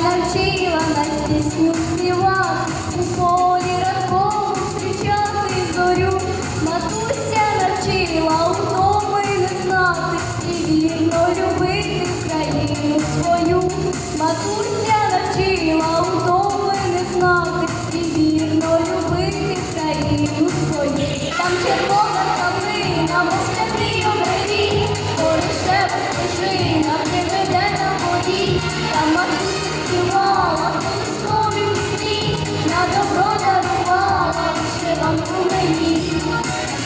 навчила нас пісню співати, у полі ранком зустрічати зорю, матуся навчила утоми не знати. І вірно любити країну свою, матуся навчила утоми не знати вірно любити країну свою. You.